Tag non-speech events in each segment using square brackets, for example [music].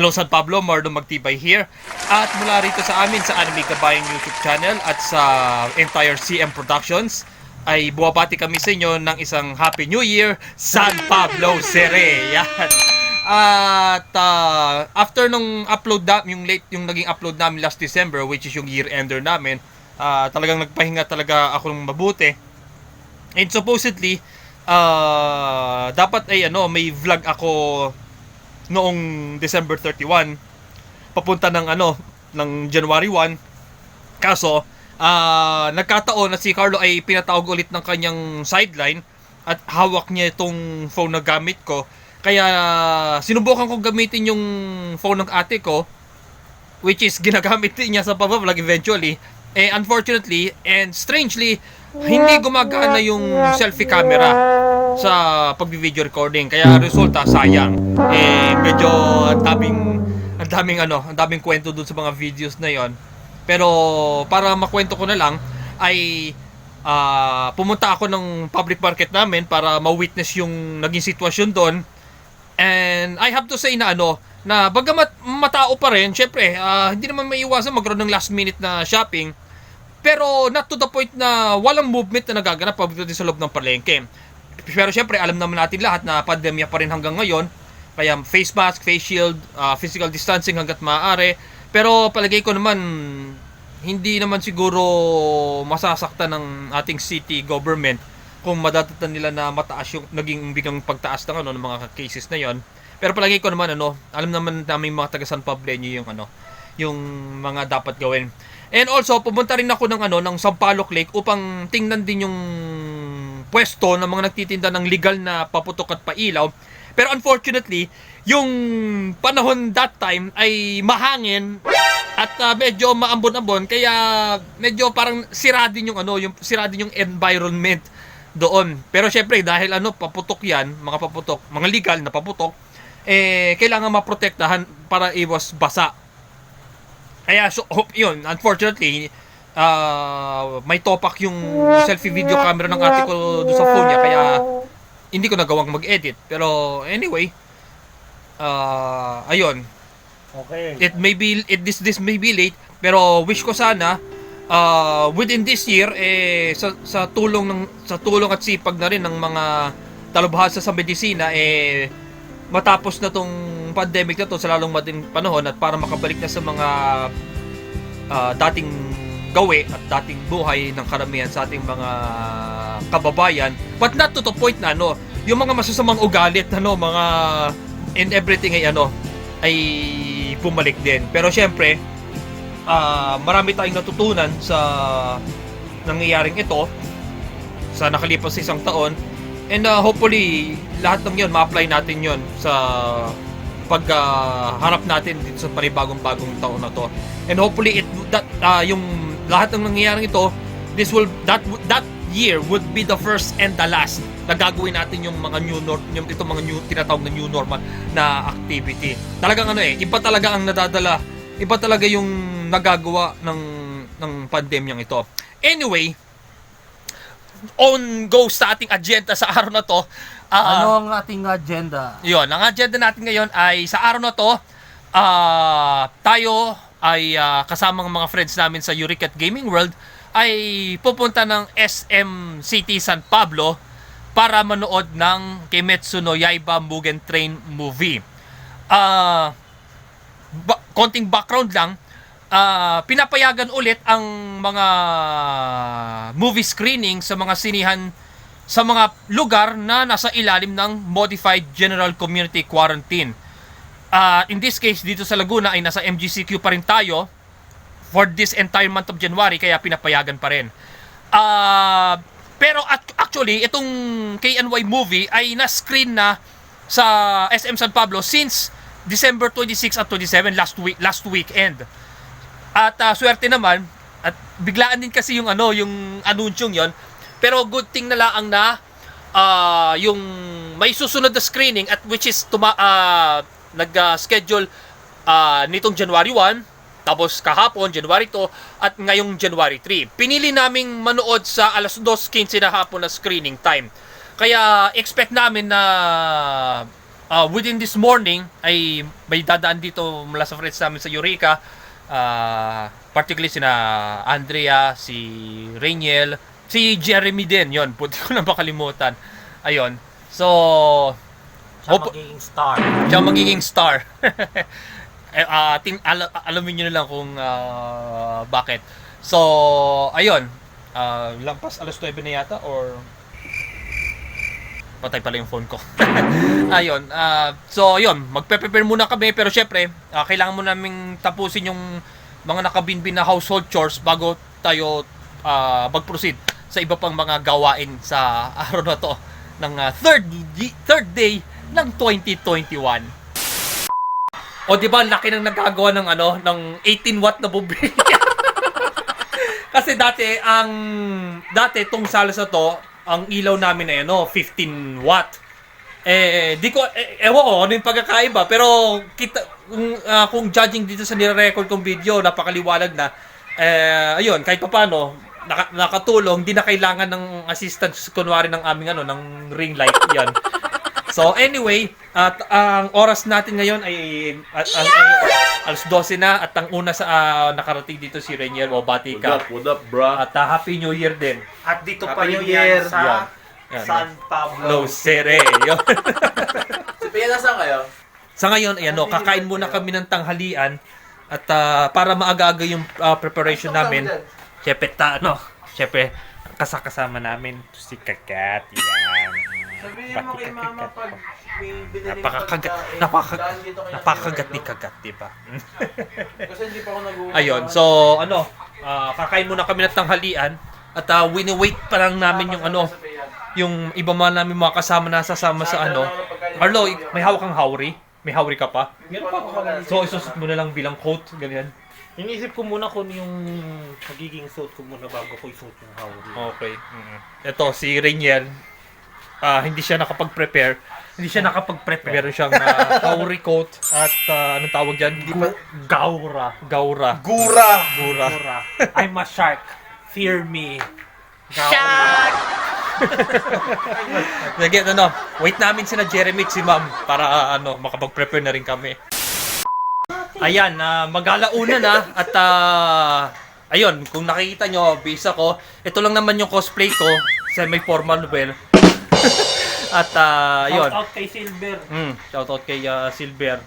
Hello San Pablo, Mardo Magtibay here. At mula rito sa amin sa Anime Kabayan YouTube channel at sa entire CM Productions ay buwabati kami sa inyo ng isang Happy New Year, San Pablo Sere. Yan. At ah, after nung upload na, yung late yung naging upload namin last December which is yung year ender namin, ah, talagang nagpahinga talaga ako ng mabuti. And supposedly, ah, dapat ay ano, may vlog ako noong December 31 papunta ng ano ng January 1 kaso ah nagkataon na si Carlo ay pinatawag ulit ng kanyang sideline at hawak niya itong phone na gamit ko. Kaya sinubukan kong gamitin yung phone ng ate ko which is ginagamit din niya sa pag-vlog eventually eh unfortunately and strangely hindi gumagana yung selfie camera sa pag-video recording. Kaya resulta sayang. Eh medyo ang daming ang daming ano ang daming kwento dun sa mga videos na yon pero para makwento ko na lang ay ah, pumunta ako ng public market namin para ma-witness yung naging sitwasyon doon And I have to say na ano, na bagamat matao pa rin, syempre, ah, hindi naman maiiwasan magkaroon ng last minute na shopping. Pero not to the point na walang movement na nagaganap pagdating sa loob ng palengke. Pero syempre, alam naman natin lahat na pandemya pa rin hanggang ngayon. Kaya face mask, face shield, ah, physical distancing hanggat maaari. Pero palagay ko naman, hindi naman siguro masasaktan ng ating city government kung madatatan nila na mataas yung naging bigang pagtaas ng ano ng mga cases na yon. Pero palagi ko naman ano, alam naman namin mga taga San Pableño yung ano, yung mga dapat gawin. And also pumunta rin ako ng ano ng Sampaloc Lake upang tingnan din yung pwesto ng mga nagtitinda ng legal na paputok at pailaw. Pero unfortunately, yung panahon that time ay mahangin at ah, medyo maambon-ambon kaya medyo parang sira din yung ano, yung sira din yung environment doon. Pero syempre dahil ano paputok 'yan, mga paputok, mga legal na paputok, eh kailangan maprotektahan para iwas basa. Kaya so hope 'yun, unfortunately ah, may topak yung selfie video camera ng ate ko doon sa phone niya kaya hindi ko nagawang mag-edit. Pero anyway, ah ayun, Okay. it may be it this this may be late pero wish ko sana uh, within this year eh sa, sa tulong ng sa tulong at sipag na rin ng mga talubhasa sa medisina eh matapos na tong pandemic na to sa lalong mading panahon at para makabalik na sa mga ah, dating gawi at dating buhay ng karamihan sa ating mga kababayan but not to the point na ano yung mga masasamang ugalit ano mga and everything ay ano ay bumalik din. Pero syempre, ah, marami tayong natutunan sa nangyayaring ito sa nakalipas isang taon. And ah, hopefully, lahat ng yun, ma-apply natin yun sa pagharap natin dito sa panibagong-bagong taon na to. And hopefully, it, that, ah, yung lahat ng nangyayaring ito, this will, that, that year would be the first and the last na gagawin natin yung mga new norm, yung itong mga new tinatawag na new normal na activity. Talagang ano eh, iba talaga ang nadadala, iba talaga yung nagagawa ng ng pandemyang ito. Anyway, on go sa ating agenda sa araw na to. ah, ano ang ating agenda? yun, ang agenda natin ngayon ay sa araw na to, ah, tayo ay ah, kasama ng mga friends namin sa Uricat Gaming World ay pupunta ng SM City San Pablo para manood ng Kimetsu no Yaiba Mugen Train movie. Ah, ba- konting background lang, ah, pinapayagan ulit ang mga movie screening sa mga sinihan sa mga lugar na nasa ilalim ng Modified General Community Quarantine. Ah, in this case, dito sa Laguna ay nasa MGCQ pa rin tayo for this entire month of January, kaya pinapayagan pa rin. Ah, pero at- actually, itong KNY movie ay na-screen na sa SM San Pablo since December 26 at 27 last week last weekend. At ah, swerte naman at biglaan din kasi yung ano, yung anunsyong 'yon. Pero good thing na lang na ah, yung may susunod na screening at which is tuma ah, nag-schedule ah, nitong January 1 tapos kahapon, January 2, at ngayong January 3. Pinili naming manood sa alas 2.15 na hapon na screening time. Kaya expect namin na uh, within this morning ay may dadaan dito mula sa friends namin sa Eureka. Uh, particularly sina Andrea, si Rainiel, si Jeremy din, yon Puti ko na makalimutan. Ayun. So, Siya Opo. magiging star. siya magiging star. [laughs] eh, ah, tin, ala, alamin nyo na lang kung ah, bakit. So, ayun. Ah, lampas alas 9 na yata or patay pala yung phone ko. [laughs] ayun. ah, so, ayun. Magpe-prepare muna kami. Pero syempre, ah, kailangan mo naming tapusin yung mga nakabinbin na household chores bago tayo ah, mag-proceed sa iba pang mga gawain sa [laughs] araw na to ng ah, third third day ng 2021. O di ba laki nang nagagawa ng ano ng 18 watt na bumili. [laughs] Kasi dati ang dati tong salas na to, ang ilaw namin ay ano 15 watt. Eh di ko eh, ewan ko ano yung pagkakaiba pero kita kung, ah, kung judging dito sa nire-record kong video napakaliwanag na eh ayun kahit papaano naka, nakatulong di na kailangan ng assistance kunwari ng aming ano ng ring light [laughs] yan. So anyway, at ang oras natin ngayon ay at, at, ay- alas 12 na at ang una sa ah, nakarating dito si Renier o Bati What up, what up, bra? At ah, Happy New Year din. At dito pa Happy yun New yan Year. sa Yan. Yan. San Pablo. Hello, Sere. Yun. Si Pia, nasaan kayo? sa ngayon, ayan, no, kakain muna kami ng tanghalian at ah, para maaga-aga yung ah, preparation namin. Siyempre, ta, ano, siyempre, kasakasama namin si Kakat. Yan. Sabihin mo kay mama pag may binili Napakagat, pagkain, napaka, daan dito kayo napakagat ni Kagat, di ba? [laughs] Kasi hindi pa ako nag-uwi. Ayun, so ano, ah, kakain muna kami ng tanghalian at uh, wini-wait pa lang namin yung ano, yung iba man namin mga kasama na sasama sa ano. Arlo, may hawak kang hawri? May hawri ka pa? Meron pa ako. So, isusot mo na lang bilang coat, ganyan. Iniisip ko muna kung yung magiging suit ko muna bago ko isuot yung hawri. Okay. Ito, si Rainier, ah, hindi siya nakapag-prepare. Hindi siya nakapag-prepare. Meron siyang ah, [laughs] hawri coat at ah, anong tawag dyan? Gu- Gaura. Gaura. Gura! Gura. Gaura. I'm a shark. Fear me. Shark! [laughs] Sige, ano, wait namin sina Jeremy at si Ma'am para ah, ano, makapag-prepare na rin kami. Ayan, uh, magalauna na at ah, ayun, kung nakikita nyo, base ako, ito lang naman yung cosplay ko, semi-formal well. [laughs] at uh, ayun, Shout out kay Silver. mm, shoutout kay ah, Silver.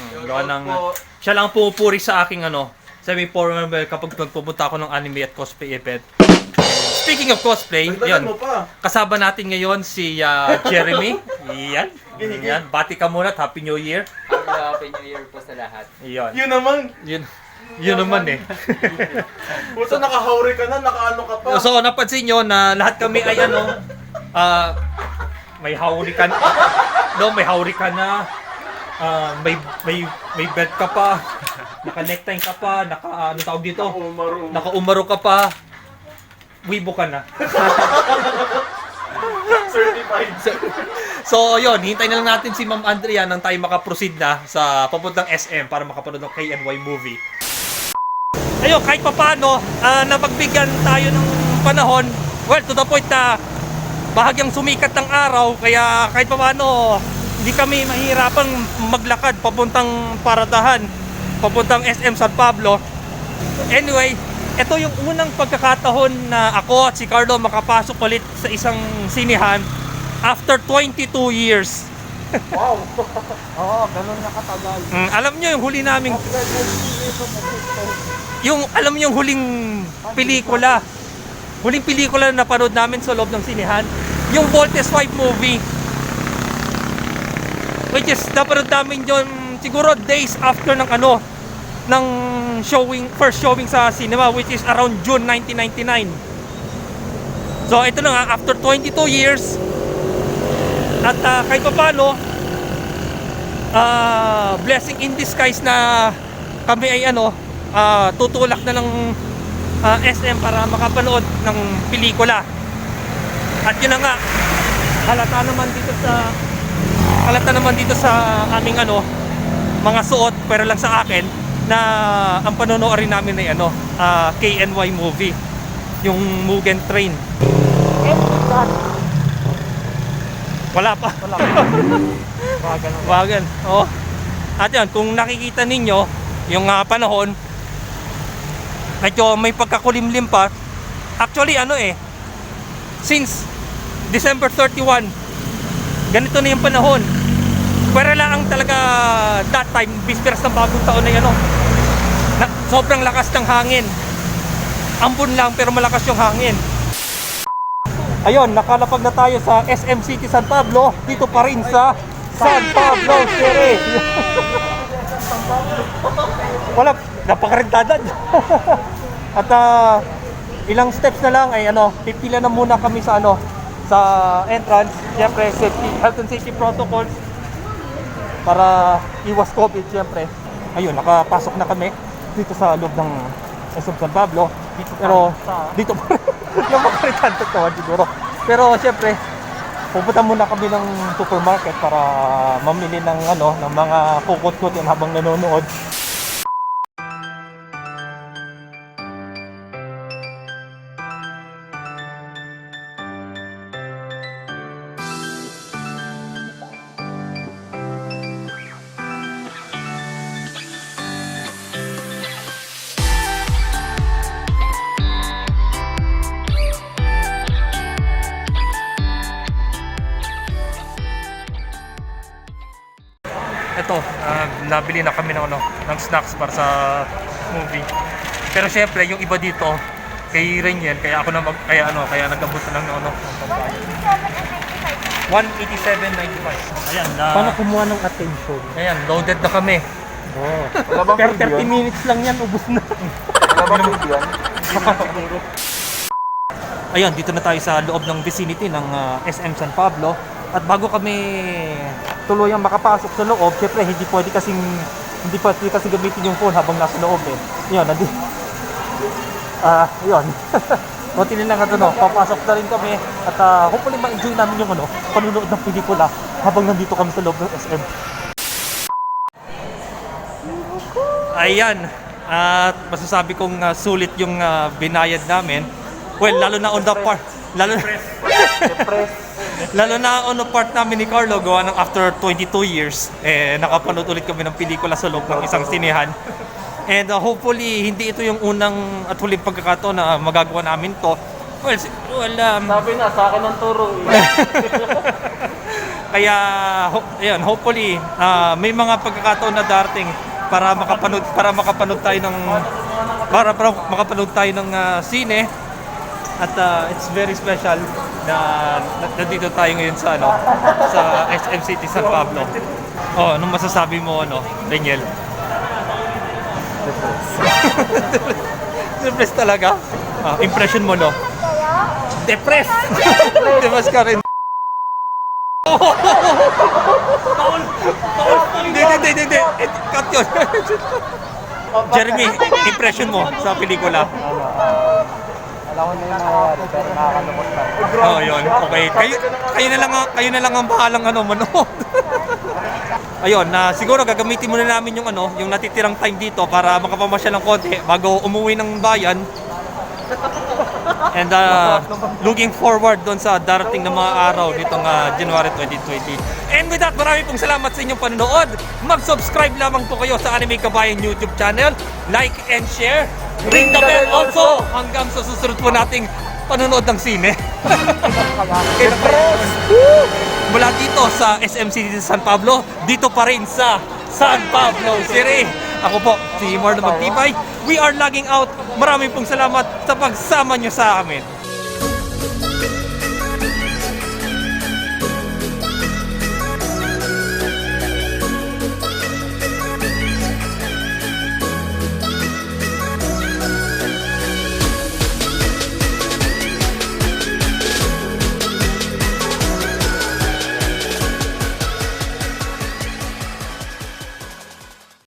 Mm, gawa ng, po. siya lang pupuri sa aking ano, semi-formal well kapag nagpupunta ako ng anime at cosplay event. Speaking of cosplay, Dagdagan yun, mo pa. Kasama natin ngayon si ah, Jeremy. Iyan. Iyan. Bati ka muna at Happy New Year. Happy New Year po sa lahat. Iyan. Yun naman. Yun. Yun naman eh. [laughs] Puta, nakahawri ka na, nakaano ka pa. So, napansin nyo na lahat kami ay ano, ah, may hawri ka na. No, may hawri ka na. Ah, may may may belt ka pa. Naka-necktie ka pa, naka ano tawag dito? Umaro. Naka-umaro ka pa. Wibo ka na. [laughs] Certified. So, yun, hintay na lang natin si Ma'am Andrea nang tayo makaproceed na sa papuntang SM para makapanood ng KNY movie. Ayun, kahit pa paano, ah, napagbigyan tayo ng panahon, well, to the point na bahagyang sumikat ng araw, kaya kahit pa paano, hindi kami mahirapang maglakad papuntang paradahan, papuntang SM San Pablo. Anyway, ito yung unang pagkakataon na ako at si Carlo makapasok ulit sa isang sinihan after 22 years. Wow. [laughs] Oo, ganun nakatagal. Mm, alam niyo yung huli naming yung alam niyo yung huling pelikula. Huling pelikula na napanood namin sa loob ng sinihan, yung Voltes 5 movie. Which is napanood namin yun siguro days after ng ano ng showing first showing sa cinema which is around June 1999. So ito na nga after 22 years at uh, kahit pa paano ah, blessing in disguise na kami ay ano ah, tutulak na ng ah, SM para makapanood ng pelikula. At yun na nga, halata naman dito sa halata naman dito sa aming ano mga suot pero lang sa akin na ang panonoodin namin ay ano ah, KNY movie yung Mugen Train. Wala pa. Wala pa. Bagal [laughs] na. Wagan. Oo. At yan, kung nakikita ninyo, yung ah, panahon, medyo may pagkakulimlim pa. Actually, ano eh, since December 31, ganito na yung panahon. Pero lang ang talaga that time, bisperas ng bagong taon na ano, na, sobrang lakas ng hangin. Ambon lang pero malakas yung hangin. Ayun, nakalapag na tayo sa SM City San Pablo. Dito pa rin sa San Pablo City. Wala, napakarentada. [laughs] At ah, ilang steps na lang ay ano, pipila na muna kami sa ano, sa entrance. Siyempre, safety, health and safety protocols para iwas COVID siyempre. Ayun, nakapasok na kami dito sa loob ng SM San Pablo. Dito pa Pero sa- dito pa rin. [laughs] yung makaritante ko siguro. Pero siyempre, pupunta muna kami ng supermarket para mamili ng ano, ng mga kukot-kutin habang nanonood. Nabili na kami ng ano, ng snacks para sa movie. Pero syempre, yung iba dito, kay Reniel, kaya ako na mag, kaya ano, kaya nag-abot na lang ng ano, ng pambayad. 187.95. Ayan, na, Paano kumuha ng attention? ayan, loaded na kami. Oh. Wala bang Pero video 30 yan? minutes lang yan, ubos na. Wala bang video yan? Ayan, dito na tayo sa loob ng vicinity ng ah, SM San Pablo. At bago kami tuluyang makapasok sa loob, syempre hindi pwede kasing hindi pwede kasi gamitin yung phone habang nasa loob eh. Yun, nandi. [laughs] Ah, yun. [laughs] Konti na lang ito, no? Papasok na rin kami at ah, hopefully ma-enjoy namin yung ano, panunood ng pelikula habang nandito kami sa loob ng SM. Ayan. At masasabi kong ah, sulit yung ah, binayad namin. Well, lalo na on the part. Lalo Lalo na on the part namin ni Carlo, gawa ng after 22 years, eh, nakapanood ulit kami ng pelikula sa loob ng isang sinihan. And uh, hopefully, hindi ito yung unang at huling pagkakataon na magagawa namin to. Well, si- well um, Sabi na, sa akin ang turo eh. [laughs] kaya, ho- ayun, hopefully, ah, may mga pagkakataon na darating para makapanood para makapanood tayo ng para, para makapanood tayo ng ah, sine at ah, it's very special na na- nandito tayo ngayon sa ano sa SM City San Pablo. Oh, anong masasabi mo ano, Daniel? Depressed [laughs] talaga? Ah, impression mo no? Depressed! [laughs] Depressed ka rin. Hindi, hindi, hindi, hindi. Eh, Cut yun. [laughs] Jeremy, impression mo sa pelikula? Alam ko na yung nangyayari, pero nakakalungkot lang. Oh, yun. Okay. Kayo, kayo na lang ang- kayo na lang ang bahalang ano manood. [laughs] Ayun, na siguro gagamitin muna namin yung ano, yung natitirang time dito para makapamasyal ng konti bago umuwi ng bayan. And uh, looking forward doon sa darating na mga araw nitong uh, January 2020. And with that, marami pong salamat sa inyong panonood. Mag-subscribe lamang po kayo sa Anime Kabayan YouTube channel. Like and share. Ring the bell also hanggang sa susunod po nating panonood ng sine. [laughs] Mula dito sa SM City San Pablo, dito pa rin sa San Pablo City. Ako po, si Marlon Magtibay. We are logging out. Maraming pong salamat sa pagsama nyo sa amin.